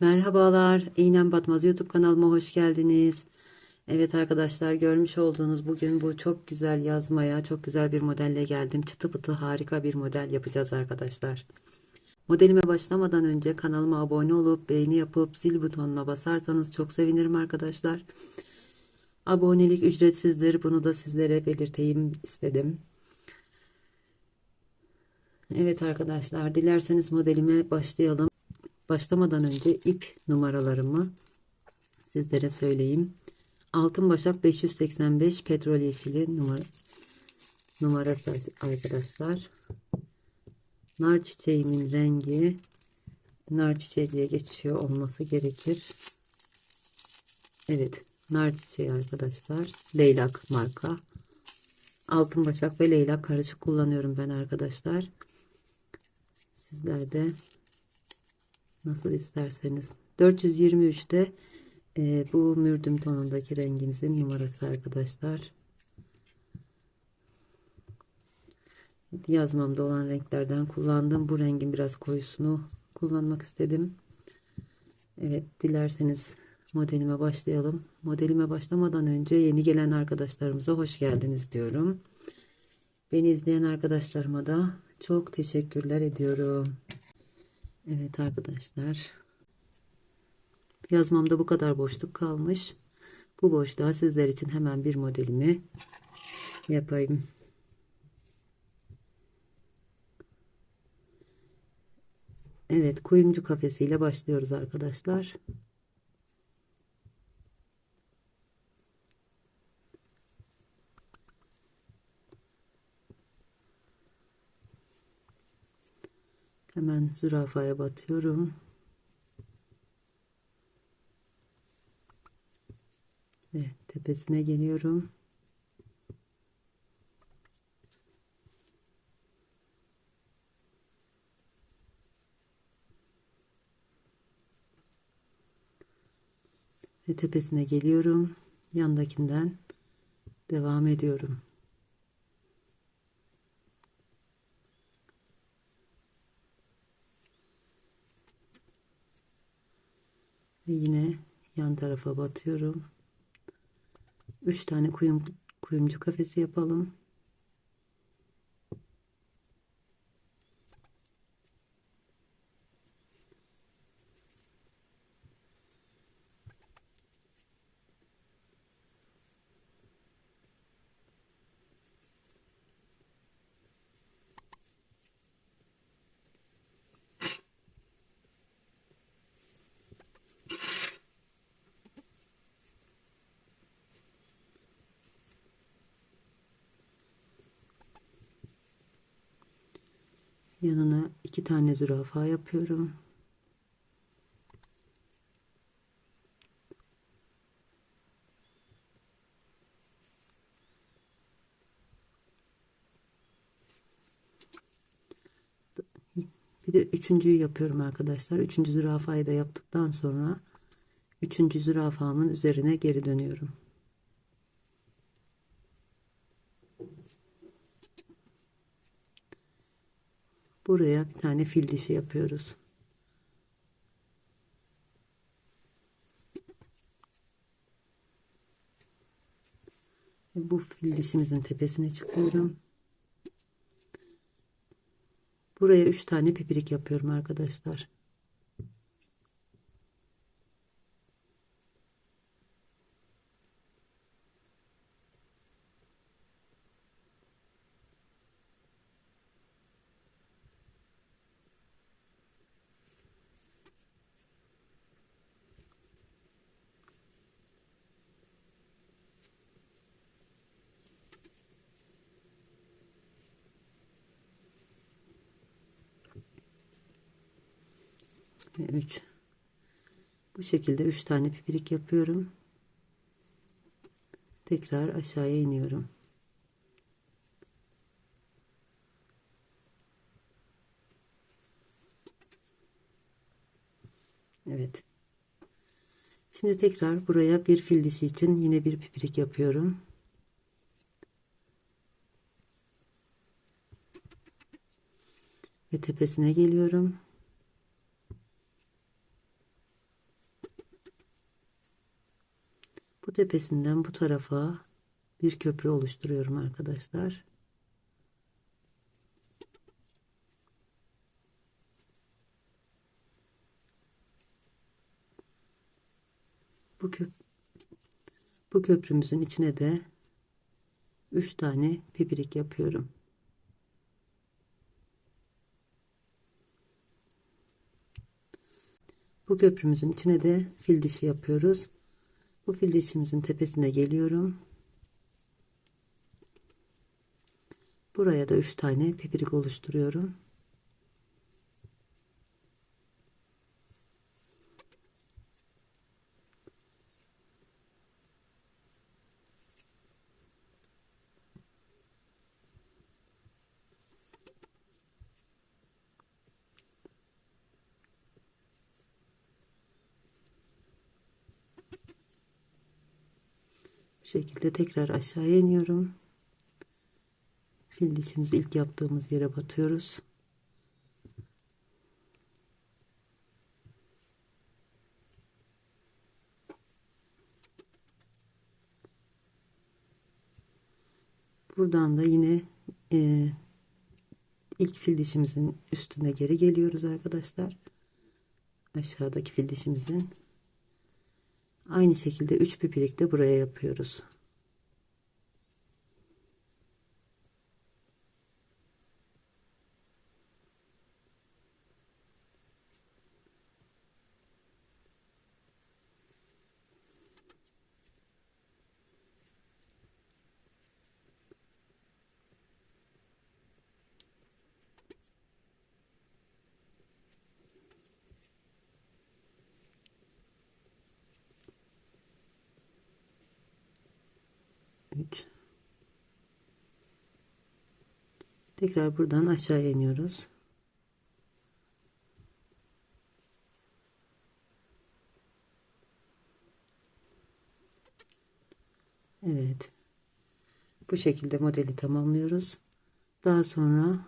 Merhabalar, İğnem Batmaz YouTube kanalıma hoş geldiniz. Evet arkadaşlar görmüş olduğunuz bugün bu çok güzel yazmaya, çok güzel bir modelle geldim. Çıtı pıtı harika bir model yapacağız arkadaşlar. Modelime başlamadan önce kanalıma abone olup beğeni yapıp zil butonuna basarsanız çok sevinirim arkadaşlar. Abonelik ücretsizdir. Bunu da sizlere belirteyim istedim. Evet arkadaşlar dilerseniz modelime başlayalım. Başlamadan önce ip numaralarımı sizlere söyleyeyim. Altın Başak 585 petrol yeşili numara, numarası arkadaşlar. Nar çiçeğimin rengi nar çiçeği diye geçiyor olması gerekir. Evet nar çiçeği arkadaşlar. Leylak marka. Altın Başak ve leylak karışık kullanıyorum ben arkadaşlar. Sizler de nasıl isterseniz. 423'te e, bu mürdüm tonundaki rengimizin numarası arkadaşlar. Yazmamda olan renklerden kullandım. Bu rengin biraz koyusunu kullanmak istedim. Evet dilerseniz modelime başlayalım. Modelime başlamadan önce yeni gelen arkadaşlarımıza hoş geldiniz diyorum. Beni izleyen arkadaşlarıma da çok teşekkürler ediyorum Evet arkadaşlar. Yazmamda bu kadar boşluk kalmış. Bu boşluğa sizler için hemen bir modelimi yapayım. Evet kuyumcu kafesiyle başlıyoruz arkadaşlar. Hemen zürafaya batıyorum. Ve tepesine geliyorum. Ve tepesine geliyorum. Yandakinden devam ediyorum. Ve yine yan tarafa batıyorum. 3 tane kuyum, kuyumcu kafesi yapalım. Yanına iki tane zürafa yapıyorum. Bir de üçüncüyü yapıyorum arkadaşlar. Üçüncü zürafayı da yaptıktan sonra üçüncü zürafamın üzerine geri dönüyorum. Buraya bir tane fil dişi yapıyoruz. Bu fil dişimizin tepesine çıkıyorum. Buraya üç tane pipirik yapıyorum arkadaşlar. Ve 3 bu şekilde 3 tane pipirik yapıyorum. Tekrar aşağıya iniyorum. Evet. Şimdi tekrar buraya bir fil dişi için yine bir pipirik yapıyorum. Ve tepesine geliyorum tepesinden bu tarafa bir köprü oluşturuyorum arkadaşlar. Bu köp bu köprümüzün içine de 3 tane pipirik yapıyorum. Bu köprümüzün içine de fil dişi yapıyoruz. Bu fil dişimizin tepesine geliyorum. Buraya da 3 tane pipirik oluşturuyorum. Şekilde tekrar aşağıya iniyorum. Fil dişimizi ilk yaptığımız yere batıyoruz. Buradan da yine e, ilk fil dişimizin üstüne geri geliyoruz arkadaşlar. Aşağıdaki fil dişimizin aynı şekilde 3 pipirik de buraya yapıyoruz. Tekrar buradan aşağıya iniyoruz. Evet. Bu şekilde modeli tamamlıyoruz. Daha sonra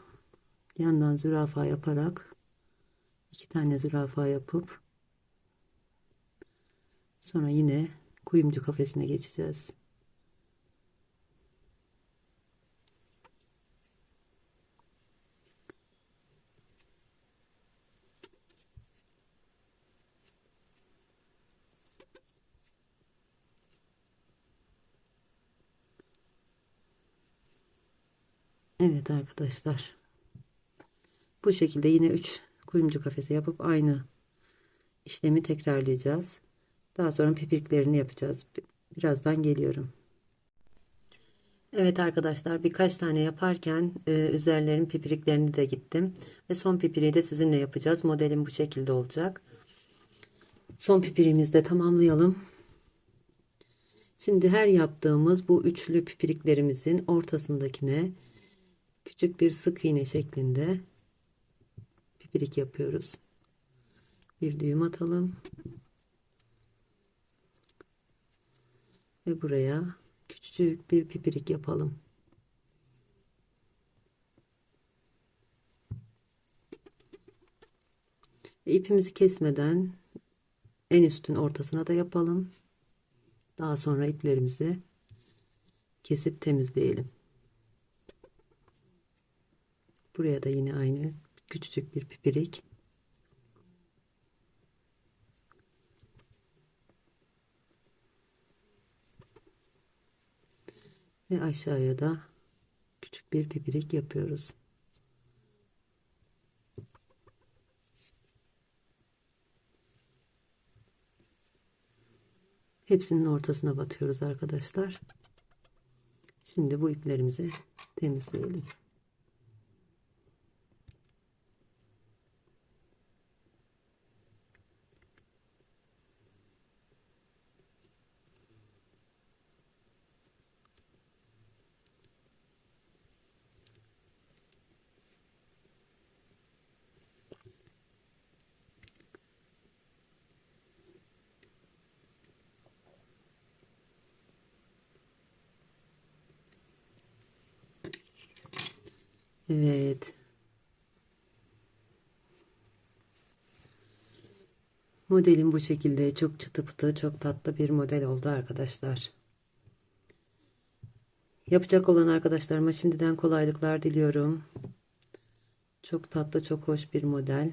yandan zürafa yaparak iki tane zürafa yapıp sonra yine kuyumcu kafesine geçeceğiz. Evet arkadaşlar. Bu şekilde yine 3 kuyumcu kafesi yapıp aynı işlemi tekrarlayacağız. Daha sonra pipiriklerini yapacağız. Birazdan geliyorum. Evet arkadaşlar birkaç tane yaparken e, üzerlerin pipiriklerini de gittim. Ve son pipiriği de sizinle yapacağız. Modelim bu şekilde olacak. Son pipiriğimizi de tamamlayalım. Şimdi her yaptığımız bu üçlü pipiriklerimizin ortasındakine küçük bir sık iğne şeklinde pipirik yapıyoruz. Bir düğüm atalım. Ve buraya küçük bir pipirik yapalım. Ve ipimizi kesmeden en üstün ortasına da yapalım. Daha sonra iplerimizi kesip temizleyelim. Buraya da yine aynı küçücük bir pipirik. Ve aşağıya da küçük bir pipirik yapıyoruz. Hepsinin ortasına batıyoruz arkadaşlar. Şimdi bu iplerimizi temizleyelim. Evet. Modelim bu şekilde çok çıtı pıtı çok tatlı bir model oldu arkadaşlar. Yapacak olan arkadaşlarıma şimdiden kolaylıklar diliyorum. Çok tatlı çok hoş bir model.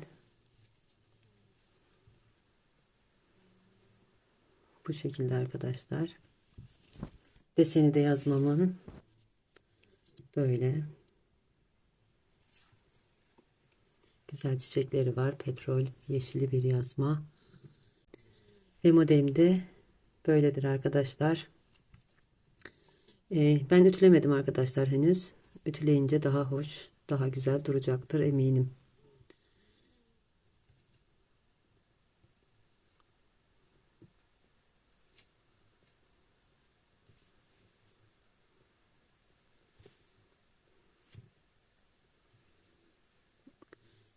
Bu şekilde arkadaşlar. Deseni de yazmamın böyle güzel çiçekleri var. Petrol yeşili bir yazma. Ve modelim de böyledir arkadaşlar. Ee, ben ütülemedim arkadaşlar henüz. Ütüleyince daha hoş, daha güzel duracaktır eminim.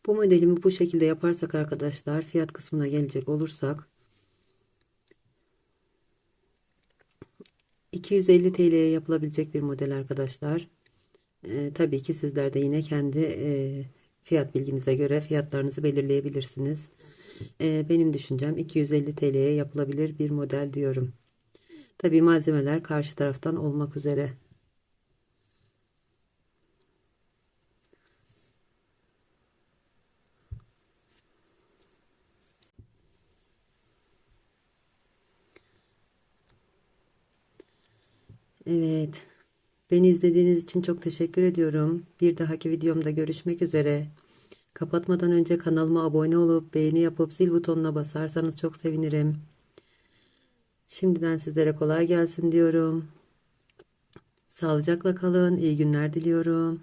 Bu modelimi bu şekilde yaparsak arkadaşlar fiyat kısmına gelecek olursak 250 TL'ye yapılabilecek bir model arkadaşlar. Ee, tabii ki sizler de yine kendi e, fiyat bilginize göre fiyatlarınızı belirleyebilirsiniz. Ee, benim düşüncem 250 TL'ye yapılabilir bir model diyorum. Tabii malzemeler karşı taraftan olmak üzere. Evet. Beni izlediğiniz için çok teşekkür ediyorum. Bir dahaki videomda görüşmek üzere. Kapatmadan önce kanalıma abone olup beğeni yapıp zil butonuna basarsanız çok sevinirim. Şimdiden sizlere kolay gelsin diyorum. Sağlıcakla kalın. İyi günler diliyorum.